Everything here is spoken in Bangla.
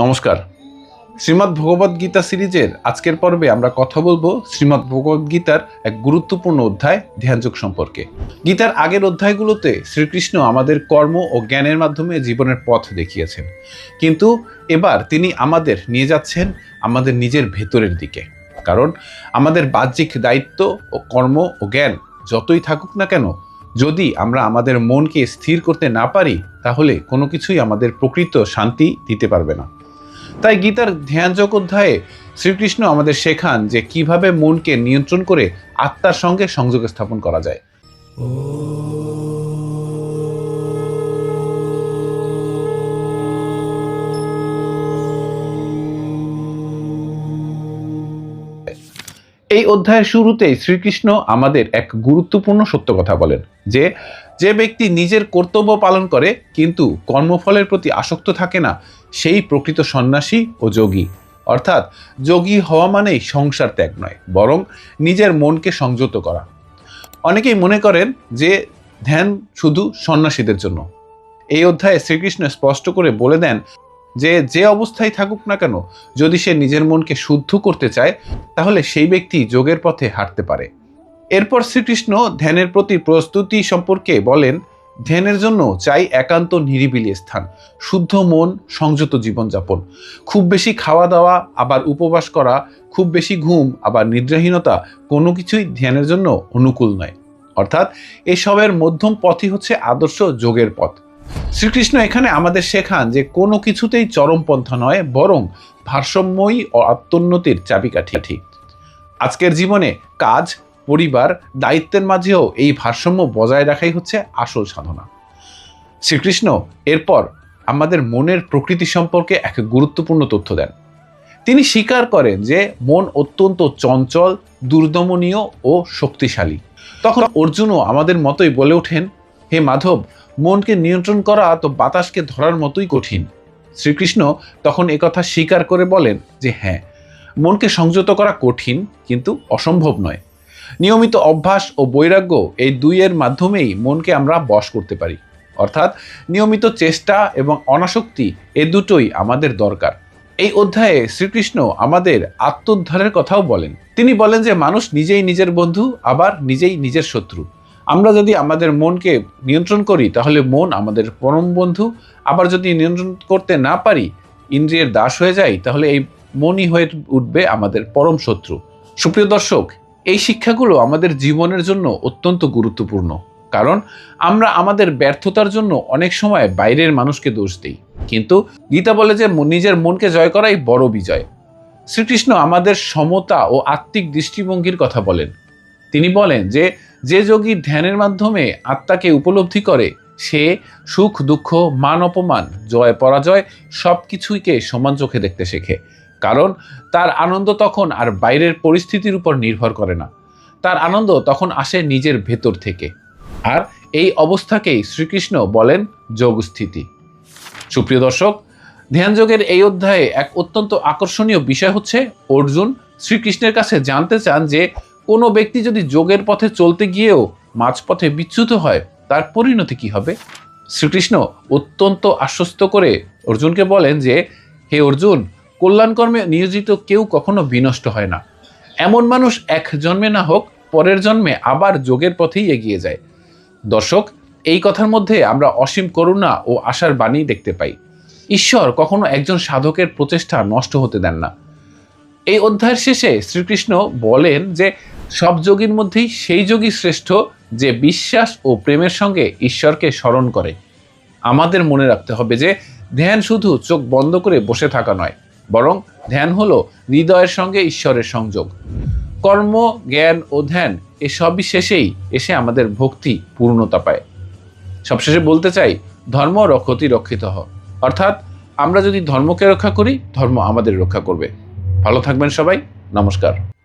নমস্কার। শ্রীমদ্ ভগবদ গীতা সিরিজের আজকের পর্বে আমরা কথা বলব শ্রীমদ্ ভগবদ গীতার এক গুরুত্বপূর্ণ অধ্যায়, ধ্যানযোগ সম্পর্কে। গীতার আগের অধ্যায়গুলোতে শ্রীকৃষ্ণ আমাদের কর্ম ও জ্ঞানের মাধ্যমে জীবনের পথ দেখিয়েছেন। কিন্তু এবার তিনি আমাদের নিয়ে যাচ্ছেন আমাদের নিজের ভেতরের দিকে। কারণ আমাদের বাহ্যিক দায়িত্ব ও কর্ম ও জ্ঞান যতই থাকুক না কেন, যদি আমরা আমাদের মনকে স্থির করতে না পারি, তাহলে কোনো কিছুই আমাদের প্রকৃত শান্তি দিতে পারবে না। তাই গীতার ধ্যানযোগ অধ্যায়ে শ্রীকৃষ্ণ আমাদের শেখান যে কীভাবে মনকে নিয়ন্ত্রণ করে আত্মার সঙ্গে সংযোগ স্থাপন করা যায়। এই অধ্যায়ের শুরুতেই শ্রীকৃষ্ণ আমাদের এক গুরুত্বপূর্ণ সত্য কথা বলেন যে যে ব্যক্তি নিজের কর্তব্য পালন করে, কিন্তু কর্মফলের প্রতি আসক্ত থাকে না সেই প্রকৃত সন্ন্যাসী ও যোগী। অর্থাৎ যোগী হওয়া মানেই সংসার ত্যাগ নয়, বরং নিজের মনকে সংযত করা। অনেকেই মনে করেন যে ধ্যান শুধু সন্ন্যাসীদের জন্য। এই অধ্যায়ে শ্রীকৃষ্ণ স্পষ্ট করে বলে দেন যে যে অবস্থায় থাকুক না কেন, যদি সে নিজের মনকে শুদ্ধ করতে চায়, তাহলে সেই ব্যক্তি যোগের পথে হাঁটতে পারে। এরপর শ্রীকৃষ্ণ ধ্যানের প্রতি প্রস্তুতি সম্পর্কে বলেন ধ্যানের জন্য চাই একান্ত নিরিবিলি স্থান, শুদ্ধ মন, সংযত জীবনযাপন। খুব বেশি খাওয়া দাওয়া, আবার উপবাস করা, খুব বেশি ঘুম, আবার নিদ্রাহীনতা কোনো কিছুই ধ্যানের জন্য অনুকূল নয়। অর্থাৎ এসবের মধ্যম পথই হচ্ছে আদর্শ যোগের পথ। শ্রীকৃষ্ণ এখানে আমাদের শেখান যে কোনো কিছুতেই চরমপন্থা নয়, বরং ভারসাম্যই ও আত্মোন্নতির চাবিকাঠি। আজকের জীবনে কাজ পরিবার দায়িত্বের মাঝেও এই ভারসাম্য বজায় রাখাই হচ্ছে আসল সাধনা। শ্রীকৃষ্ণ এরপর আমাদের মনের প্রকৃতি সম্পর্কে এক গুরুত্বপূর্ণ তথ্য দেন। তিনি স্বীকার করেন যে মন অত্যন্ত চঞ্চল, দুর্দমনীয় ও শক্তিশালী। তখন অর্জুনও আমাদের মতোই বলে ওঠেন, হে মাধব, মনকে নিয়ন্ত্রণ করা তো বাতাসকে ধরার মতোই কঠিন। শ্রীকৃষ্ণ তখন একথা স্বীকার করে বলেন যে হ্যাঁ মনকে সংযত করা কঠিন কিন্তু অসম্ভব নয়। নিয়মিত অভ্যাস ও বৈরাগ্য এই দুইয়ের মাধ্যমেই মনকে আমরা বশ করতে পারি। অর্থাৎ নিয়মিত চেষ্টা এবং অনাসক্তি এ দুটোই আমাদের দরকার। এই অধ্যায়ে শ্রীকৃষ্ণ আমাদের আত্মোদ্ধারের কথাও বলেন। তিনি বলেন যে মানুষ নিজেই নিজের বন্ধু, আবার নিজেই নিজের শত্রু। আমরা যদি আমাদের মনকে নিয়ন্ত্রণ করি, তাহলে মন আমাদের পরম বন্ধু। আবার যদি নিয়ন্ত্রণ করতে না পারি, ইন্দ্রিয়ের দাস হয়ে যাই, তাহলে এই মনই হয়ে উঠবে আমাদের পরম শত্রু। সুপ্রিয় দর্শক এই শিক্ষাগুলো আমাদের জীবনের জন্য অত্যন্ত গুরুত্বপূর্ণ। কারণ আমরা আমাদের ব্যর্থতার জন্য অনেক সময় বাইরের মানুষকে দোষ দিই। কিন্তু গীতা বলে যে নিজের মনকে জয় করাই বড় বিজয়। শ্রীকৃষ্ণ আমাদের সমতা ও আত্মিক দৃষ্টিভঙ্গির কথা বলেন। তিনি বলেন যে যে যোগী ধ্যানের মাধ্যমে আত্মাকে উপলব্ধি করে, সে সুখ, দুঃখ, মান, অপমান, জয়, পরাজয় সব কিছুইকে সমান চোখে দেখতে শেখে। কারণ তার আনন্দ তখন আর বাইরের পরিস্থিতির উপর নির্ভর করে না। তার আনন্দ তখন আসে নিজের ভেতর থেকে। আর এই অবস্থাকেই শ্রীকৃষ্ণ বলেন যোগস্থিতি। সুপ্রিয় দর্শক ধ্যানযোগের এই অধ্যায়ে এক অত্যন্ত আকর্ষণীয় বিষয় হচ্ছে, অর্জুন শ্রীকৃষ্ণের কাছে জানতে চান যে, কোনো ব্যক্তি যদি যোগের পথে চলতে গিয়েও মাঝপথে বিচ্যুত হয়, তার পরিণতি কি হবে? শ্রীকৃষ্ণ অত্যন্ত আশ্বস্ত করে অর্জুনকে বলেন যে, হে অর্জুন কল্যাণকর্মে নিয়োজিত কেউ কখনো বিনষ্ট হয় না। এমন মানুষ এক জন্মে না হোক, পরের জন্মে আবার যোগের পথেই এগিয়ে যায়। দর্শক, এই কথার মধ্যে আমরা অসীম করুণা ও আশার বাণী দেখতে পাই। ঈশ্বর কখনো একজন সাধকের প্রচেষ্টা নষ্ট হতে দেন না। এই অধ্যায়ের শেষে শ্রীকৃষ্ণ বলেন যে, সব যোগীর মধ্যেই সেই যোগী শ্রেষ্ঠ যে বিশ্বাস ও প্রেমের সঙ্গে ঈশ্বরকে স্মরণ করে। আমাদের মনে রাখতে হবে যে, ধ্যান শুধু চোখ বন্ধ করে বসে থাকা নয় বরং ধ্যান হল হৃদয়ের সঙ্গে ঈশ্বরের সংযোগ। কর্ম, জ্ঞান ও ধ্যান এসবই শেষেই এসে আমাদের ভক্তি পূর্ণতা পায়। সবশেষে বলতে চাই, ধর্ম রক্ষতি রক্ষিত হ অর্থাৎ আমরা যদি ধর্মকে রক্ষা করি, ধর্ম আমাদের রক্ষা করবে। ভালো থাকবেন সবাই। নমস্কার।